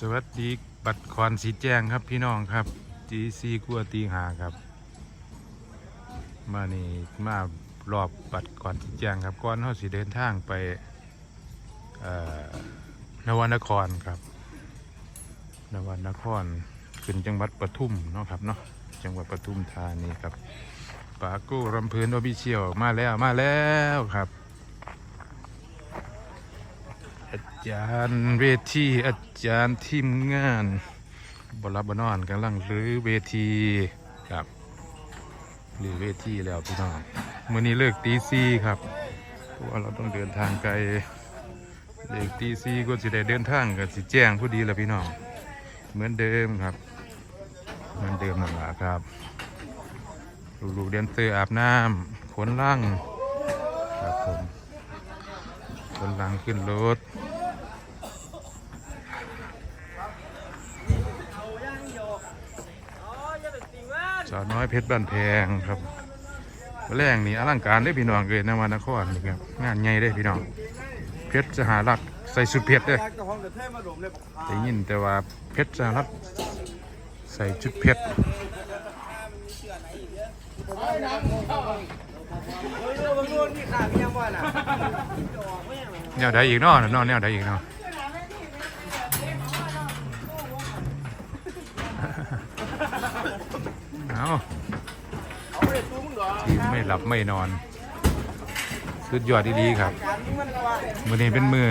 สวัสดีบัตรคอนสีแจ้งครับพี่น้องครับจีซีกัวตีหาครับ มานี่มารอบบัตรคอนสีแจ้งครับก่อนเขาสิเดินทางไปอ่อนวนครครับ นวนครขึ้นจังหวัดปทุมเนาะครับเนาะจังหวัดปทุมธานีครับปากู้รำเพลินโอบิเชียวมาแล้วมาแล้วครับ อาจารย์เวทีอาจารย์ทีมงานบรับบนอนกำลังรื้อเวทีครับหรือเวทีแล้วพี่น้องมื่อนี้เลิกตีซีครับเพราะว่าเราต้องเดินทางไกลเลิกตีซีก็สิได้เดินทางกับสิแจ้งผู้ดีแล้วพี่น้องเหมือนเดิมครับ เหมือนเดิมนั่นแหละครับลูกๆเดนเซอร์อาบน้ำขนล่างครับผม ขนล่างขึ้นรถสาวน้อยเพชรบ้านแพงครับแรงนี่อลังการได้พี่น้องเลยนะวันนครนี่ครับงานใหญ่ได้พี่น้อง เพชรสหรัฐใส่ชุดเพชรเด้อได้ยินแต่ว่าเพชรสหรัฐใส่ชุดเพชร แนวใดอีกเนาะเนาะแนวใดอีกเนาะเอาทีไม่หลับไม่นอน สุดยอดดีๆครับมือนี้เป็นมือ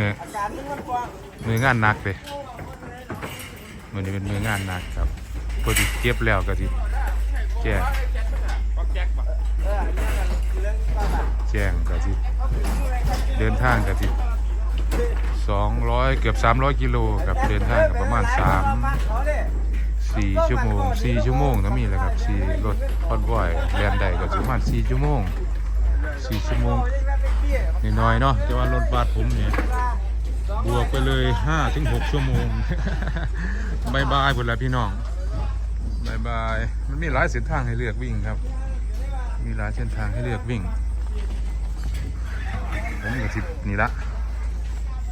มืองานหนักเลยมือนี้เป็นมืองานหนักครับพอดีเก็บแล้วก็สิแจ้ แจ้งก็สิเดินทางก็สิสองร้อยเกือบสามร้อยกิโลครับเดินทางกับประมาณสามสี่ชั่วโมงสี่ชั่วโมงนะมีแหละครับสี่รถคอนวอยแลนใดก็ประมาณสี่ชั่วโมงสี่ชั่วโมงนิดหน่อยเนาะแต่ว่ารถบัสผมเนี่ยบวกไปเลยห้าถึงหกชั่วโมงบายบายหมดแล้วพี่น้องบายบายมันมีหลายเส้นทางให้เลือกวิ่งครับ มีหลายเส้นทางให้เลือกวิ่ง ผมก็สิบนี่ละ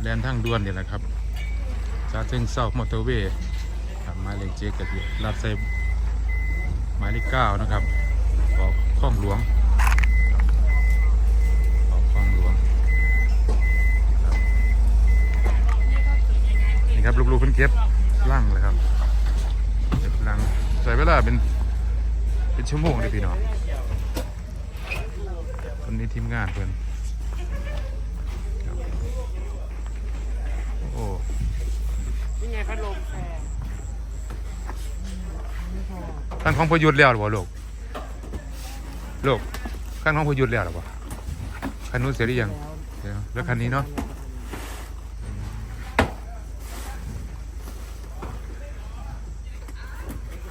แลนทางด่วนนี่แหละครับชาเชิงเซามอเตอร์เวย์ครับหมายเลขเจ็ดกับรัดใส่หมายเลขเก้านะครับออกข้องหลวงออกข้องหลวงครับนี่ครับลูกๆเพิ่นเก็บล่างเลยครับเก็บล่างใส่เวลาเป็นเป็นชั่วโมงเลยพี่น้องคนนี้ทีมงานเพิ่อน ขั้นของพยุทธ์แล้วหรือเปล่าลูกลูกขั้นของพยุทธ์แล้วหรือเปล่าคันนู้นเสร็จหรือยังเดี๋ยวแล้วคันนี้เนาะ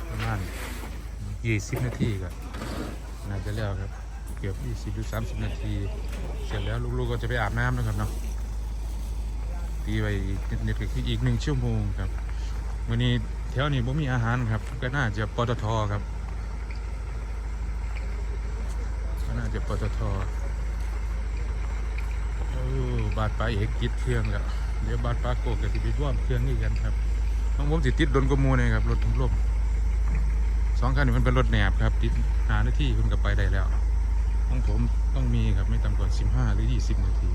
ประมาณยี่สิบนาทีก็น่าจะแล้วครับเกือบยี่สิบหรือสามสิบนาที เสร็จแล้วลูกๆก็จะไปอาบน้ำนะครับเนาะตีไว้อีกนิดๆก็คืออีกหนึ่งชั่วโมงครับวันนี้ แถวนี้ผมมีอาหารครับ ก็น่าจะปตทครับก็น่าจะปตทโอ้บาดปลาเอกติดเครื่องแล้วเดี๋ยวบาดปลาโกกกับที่ไปร่วมเครื่องนี่กันครับของผมสิติดโดนกระมูเลยครับรถทุงลมสองคันนี้มันเป็นรถแหนบครับติดหาหน้าที่คุณก็ไปได้แล้วของผมต้องมีครับไม่ต่ำกว่าสิบห้าหรือยี่สิบนาที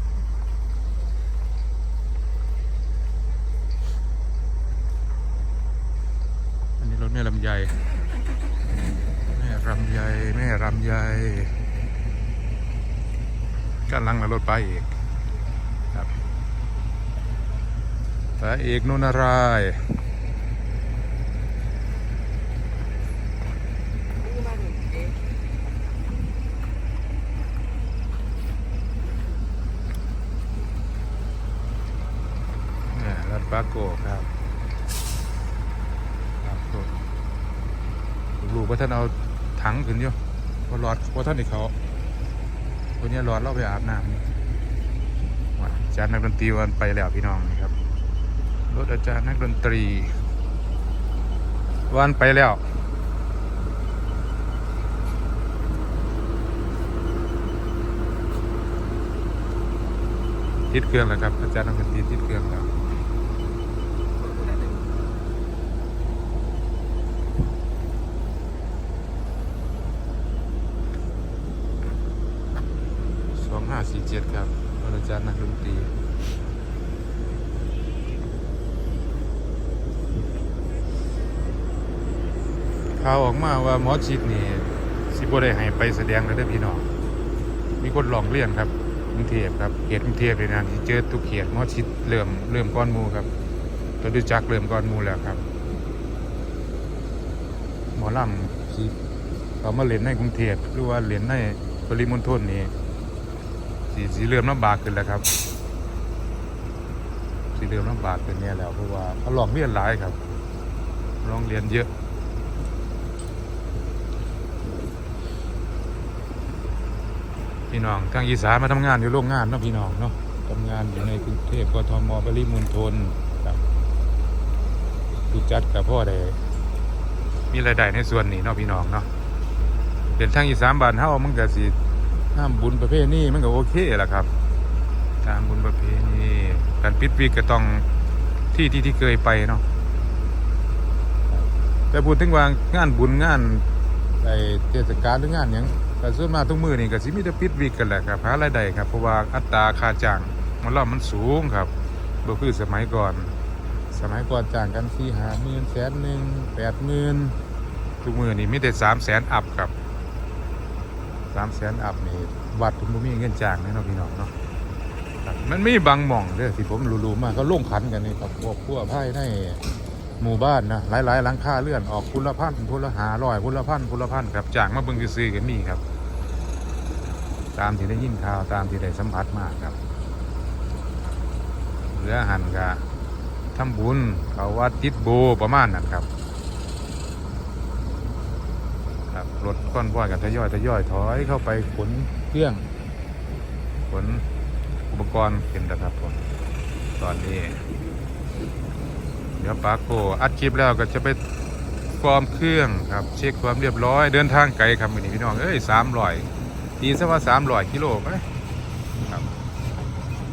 อันนี้รถแม่ ลำไยแม่ลำไยแม่ลำไยกันลังละรถไปเอกครับไปเอกนุนารายรัดปาโกครับ ลูกว่าท่านเอาถังขึ้นอยู่พอหลอดพอท่านอีกเขาคนนี้หลอดเราไปอาบน้ำนี่าอาจารย์นักดนตรีวันไปแล้วพี่น้องนี่ครับรถอาจารย์นักดนตรี วันไปแล้วติดเครื่องแล้วครับอาจารย์นักดนตรีติดเครื่องแล้ว เจ็ดครับอาจารย์นักดนตรีข่าวออกมาว่าหมอชิดนี่สิบได้ให้ไปแสดงแล้วเด้พี่น้องมีคนร้องเรียนครับกรุงเทพครับเขตกรุงเทพเลยนะที่เจอทุกเขตหมอชิดเริ่มเริ่มก้อนมูครับตัวดูจักเริ่มก้อนมูแล้วครับหมอลำที่เขามาเล่นในกรุงเทพหรือว่าเล่นในปริมณฑลนี่ สีสีเริ่มลำบากขึ้นแล้วครับ สีเริ่มลำบากขึ้นเนี่ยแล้วเพราะว่าเขาลองเรียนหลายครับลองเรียนเยอะพี่น้องทางอีสานมาทำงานอยู่โรงงานเนาะพี่น้องเนาะทำงานอยู่ในกรุงเทพกทมปริมณฑลครับผู้จัดกับพ่อได้มีรายได้ในส่วนนี้เนาะพี่น้องเนาะเดินทางอีสานบ้านเฮามันก็สิ ห้ามบุญประเภทนี้มันก็โอเคแหละครับ ตามบุญประเพณีการปิดวีกก็ต้องที่ที่ที่เคยไปเนาะแต่พูดถึงว่างานบุญงานไอเทศกาลหรืองานหยังแต่ส่วนมากทุกมือนี่ก็สิมีแต่ปิดวิกกันแหละครับหารายได้ครับเพราะว่าอัตราค่าจ้างมันล่อมันสูงครับบ่คือสมัยก่อน สมัยก่อนจ้างกันสี่ห้าหมื่นแสนหนึ่งแปดหมื่นทุกมือนี่มีแต่สามแสนอัพครับ สามแสนอัพนี่วัดผมบ่มีเงินจ้างเลยเนาะพี่น้องเนาะมันมีบางหม่องเด้อที่ผมรู้ๆมาก็ล่งขันกันนี่ครับพวกพวกไพ่ในหมู่บ้านนะหลายๆหลังคาเลื่อนออกพุละพันพุละหาร้อยพุละพันพุละพันครับจ้างมาเบิ่งซื้อกันมีครับ ตามที่ได้ยินข่าวตามที่ได้สัมผัสมากครับเหลือหันกะทำบุญเขาวัดติดโบประมาณนั้นครับ ค รถก้อนบ่อยกับทยอยทยอยถอยเข้าไปขนเครื่องขนอุปกรณ์เป็นนะครับผมตอนนี้ เดี๋ยวปาโกอัดคลิปแล้วก็จะไปฟอร์มเครื่องครับ เช็คความเรียบร้อยเดินทางไกลครับวันนี้พี่น้องเอ้ยสามร้อยตีซะว่าสามร้อยกิโลไปครับ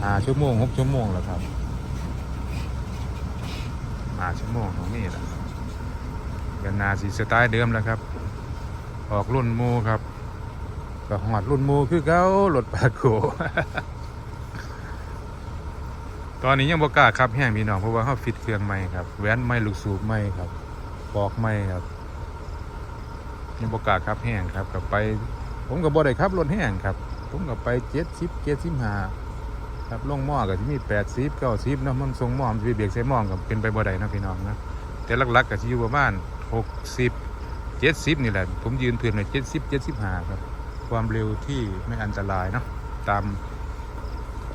ห้าชั่วโมงหกชั่วโมงแล้วครับห้าชั่วโมงตรงนี้แหละกันนาสีสไตล์เดิมแล้วครับ ออกรุ่นมูครับก็หอดรุ่นมูคือเก้ารถปาโกตอนนี้ยังบกล้าขับแห้งพี่น้องเพราะว่าเขาฟิตเครื่องใหม่ครับแหวนใหม่ลูกสูบใหม่ครับปอกใหม่ครับยังบกล้าขับแห้งครับกับไป ผมกับบ่ได้ขับรถแห้งครับ ผมกับไปเจ็ดสิบเจ็ดสิบห้าครับลงหม้อก็จะมีแปดสิบเก้าสิบเนาะมันทรงหม้อมันจะเบียกใส่หม้อกับเป็นไปบ่ได้นะพี่น้องนะแต่หลักๆก็จะอยู่ประมาณหกสิบ จ็ดสิบนี่แหละ ผมยืนเพื่อนในเจ็ดสิบเจ็ดสิบห้าครับ ความเร็วที่ไม่อันตรายเนาะตาม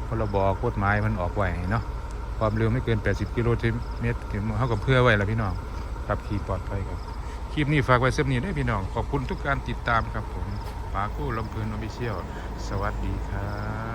พรบกฎหมายมันออกไว้เนาะความเร็วไม่เกิน 80 กิโลเมตรเท่ากับเพื่อไว้แล้วพี่น้องขับขี่ปลอดภัยครับคลิปนี้ฝากไว้เสำนี้ได้พี่น้อง ขอบคุณทุกการติดตามครับผมปากู้ลำเพลินออฟฟิเชียลสวัสดีครับ